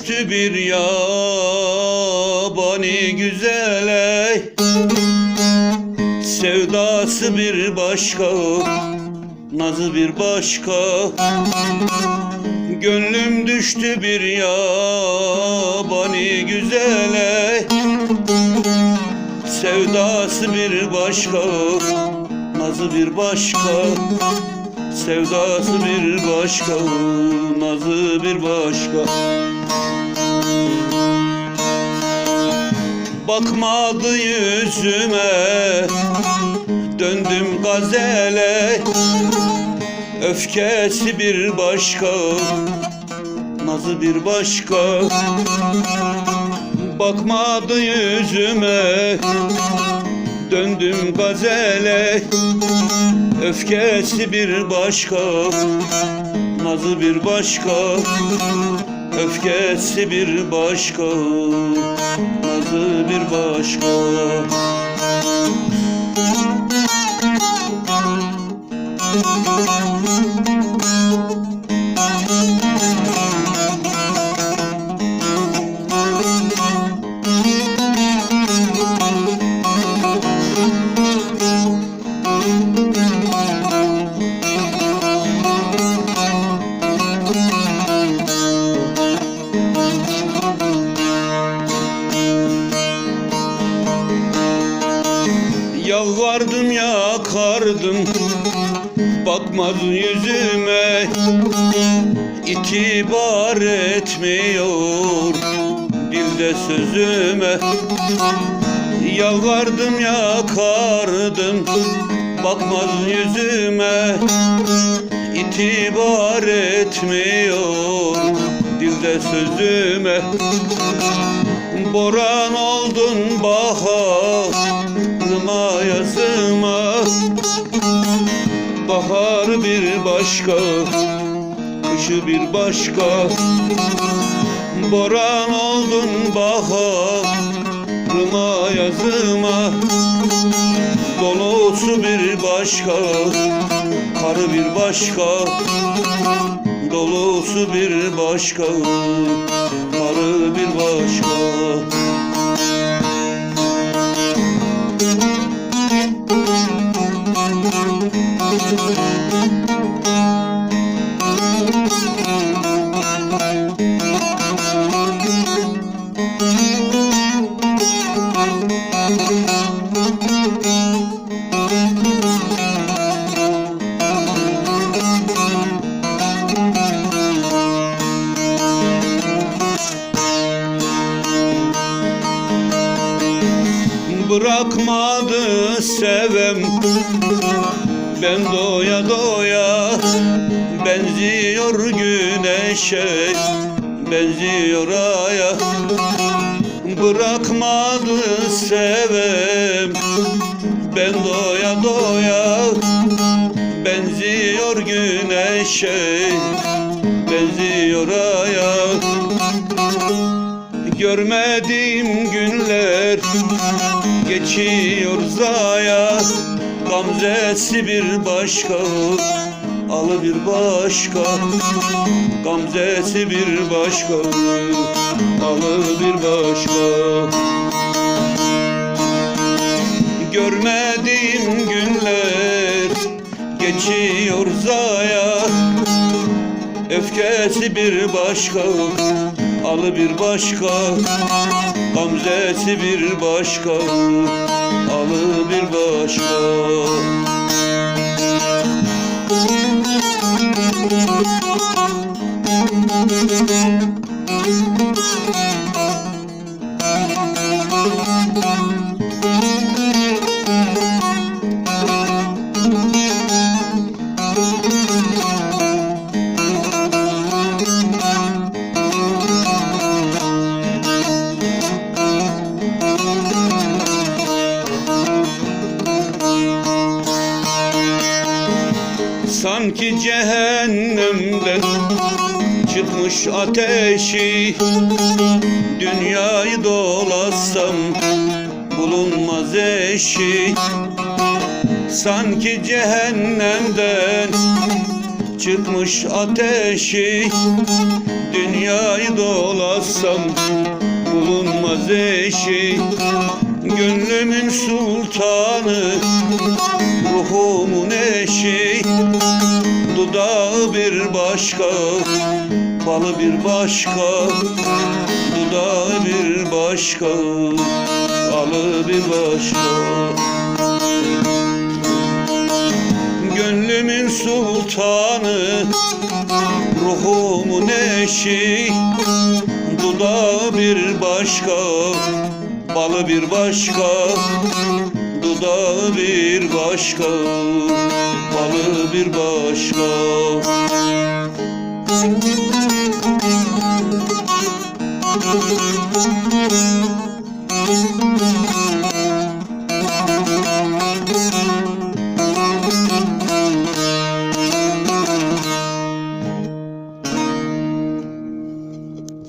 Düştü bir yabani güzele Sevdası bir başka Nazı bir başka. Gönlüm düştü bir yabani güzele Sevdası bir başka Nazı bir başka Sevdası bir başka Nazı bir başka. Bakmadı yüzüme Döndüm gazele. Öfkesi bir başka Nazı bir başka. Bakmadı yüzüme Döndüm gazele Öfkesi bir başka Nazı bir başka Öfkesi bir başka Nazı bir başka yakardım Bakmaz yüzüme itibar etmiyor. Bir de sözüme Yalvardım yakardım. Bakmaz yüzüme itibar etmiyor. Dilde sözüme Boran oldun baharıma yazıma Bahar bir başka Kışı bir başka. Boran oldun baharıma yazıma. Dolusu bir başka Karı bir başka. Dolusu bir başka Karı bir başka thank you. Bırakmadı sevem. Ben doya doya Benziyor güneşe Benziyor aya. Bırakmadı sevem. Ben doya doya Benziyor güneşe Benziyor aya Görmediğim günler geçiyor zaya. Gamzesi bir başka, alı bir başka. Gamzesi bir başka, alı bir başka. Görmediğim günler geçiyor zaya. Öfkesi bir başka, alı bir başka Gamzesi bir başka, alı bir başka Sanki cehennemden çıkmış ateşi Dünyayı dolasam bulunmaz eşi. Sanki cehennemden çıkmış ateşi Dünyayı dolasam bulunmaz eşi. Gönlümün sultanı ruhumun eşi Dudağı bir başka balı bir başka Dudağı bir başka alı bir başka. Gönlümün sultanı Ruhumun eşi Dudağı bir başka Balı bir başka Dudağı bir başka Balı bir başka